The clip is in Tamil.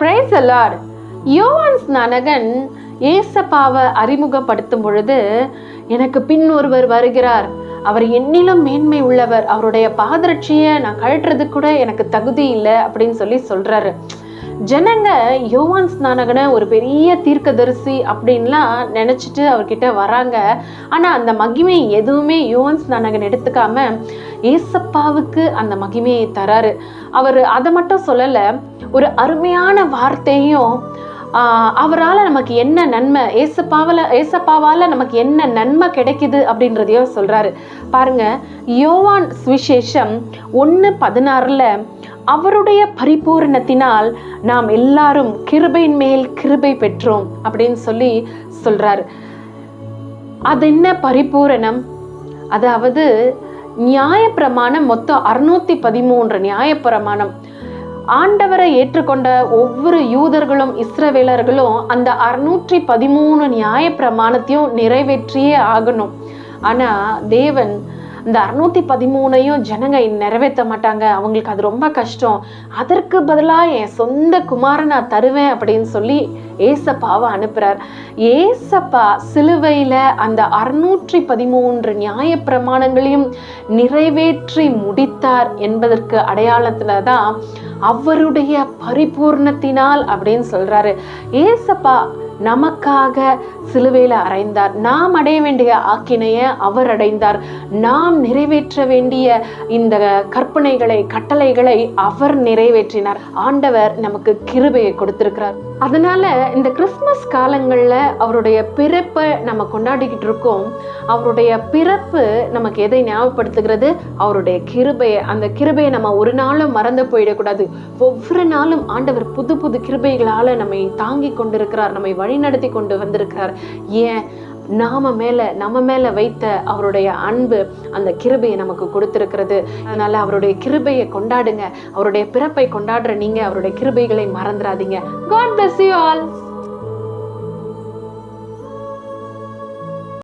பிரைஸ் அலாட் யோவான் ஸ்நானகன் ஏசப்பாவை அறிமுகப்படுத்தும் பொழுது எனக்கு பின் ஒருவர் வருகிறார். அவர் என்னிலும் மேன்மை உள்ளவர். அவருடைய பாதரட்சியை நான் கழட்டுறது கூட எனக்கு தகுதி இல்லை அப்படின்னு சொல்லி சொல்றாரு. ஜனங்க யோவான் ஸ்நானகனை ஒரு பெரிய தீர்க்கதரிசி அப்படின்லாம் நினச்சிட்டு அவர்கிட்ட வராங்க. ஆனால் அந்த மகிமை எதுவுமே யோவான் ஸ்நானகன் எடுத்துக்காம ஏசப்பாவுக்கு அந்த மகிமையை தராரு. அவர் அதை மட்டும் சொல்லலை ஒரு அருமையான வார்த்தையும் அவரால் நமக்கு என்ன நன்மை ஏசப்பாவில் ஏசப்பாவால் நமக்கு என்ன நன்மை கிடைக்குது அப்படின்றதையும் சொல்கிறாரு பாருங்க யோவான் சுவிசேஷம் ஒன்று பதினாறில் அவருடைய பரிபூரணத்தினால் நாம் எல்லாரும் கிருபையின் மேல் கிருபை பெற்றோம் அப்படின்னு சொல்லி சொல்றாரு. அது என்ன பரிபூரணம்? அதாவது நியாயப்பிரமாணம் மொத்தம் அறுநூத்தி பதிமூன்று நியாயப்பிரமாணம். ஆண்டவரை ஏற்றுக்கொண்ட ஒவ்வொரு யூதர்களும் இஸ்ரவேலர்களும் அந்த அறுநூற்றி பதிமூணு நியாயப்பிரமாணத்தையும் நிறைவேற்றியே ஆகணும். ஆனா தேவன் இந்த அறுநூத்தி பதிமூணையும் ஜனங்க நிறைவேற்ற மாட்டாங்க. அவங்களுக்கு அது ரொம்ப கஷ்டம். அதற்கு பதிலாக என் சொந்த குமாரை நான் தருவேன் அப்படின்னு சொல்லி ஏசப்பாவை அனுப்புறார். ஏசப்பா சிலுவையில் அந்த அறுநூற்றி பதிமூன்று நியாய பிரமாணங்களையும் நிறைவேற்றி முடித்தார் என்பதற்கு அடையாளத்துல தான் அவருடைய பரிபூர்ணத்தினால் அப்படின்னு சொல்றாரு. ஏசப்பா நமக்காக சிலுவையில் அறைந்தார். நாம் அடைய வேண்டிய ஆக்கினைய அவர் அடைந்தார். நாம் நிறைவேற்ற வேண்டிய இந்த கற்பனைகளை கட்டளைகளை அவர் நிறைவேற்றினார். ஆண்டவர் நமக்கு கிருபையை கொடுத்திருக்கிறார். அதனால இந்த கிறிஸ்மஸ் காலங்களில் அவருடைய பிறப்பை நம்ம கொண்டாடிக்கிட்டு இருக்கோம். அவருடைய பிறப்பு நமக்கு எதை ஞாபகப்படுத்துகிறது? அவருடைய கிருபையை. அந்த கிருபையை நம்ம ஒரு நாளும் மறந்து போயிடக்கூடாது. ஒவ்வொரு நாளும் ஆண்டவர் புது புது கிருபைகளால் நம்மை தாங்கி கொண்டிருக்கிறார் நம்மை வழிநடத்தி கொண்டு வந்திருக்கிறார் ஏன்? நாம மேல நம்ம மேல வைத்த அவருடைய அன்பு அந்த கிருபையை நமக்கு கொடுத்திருக்கிறது. அதனால அவருடைய கிருபையை கொண்டாடுங்க. அவருடைய பிறப்பை கொண்டாடுற நீங்க அவருடைய கிருபைகளை மறந்துடாதீங்க காட் பிளஸ் யூ ஆல்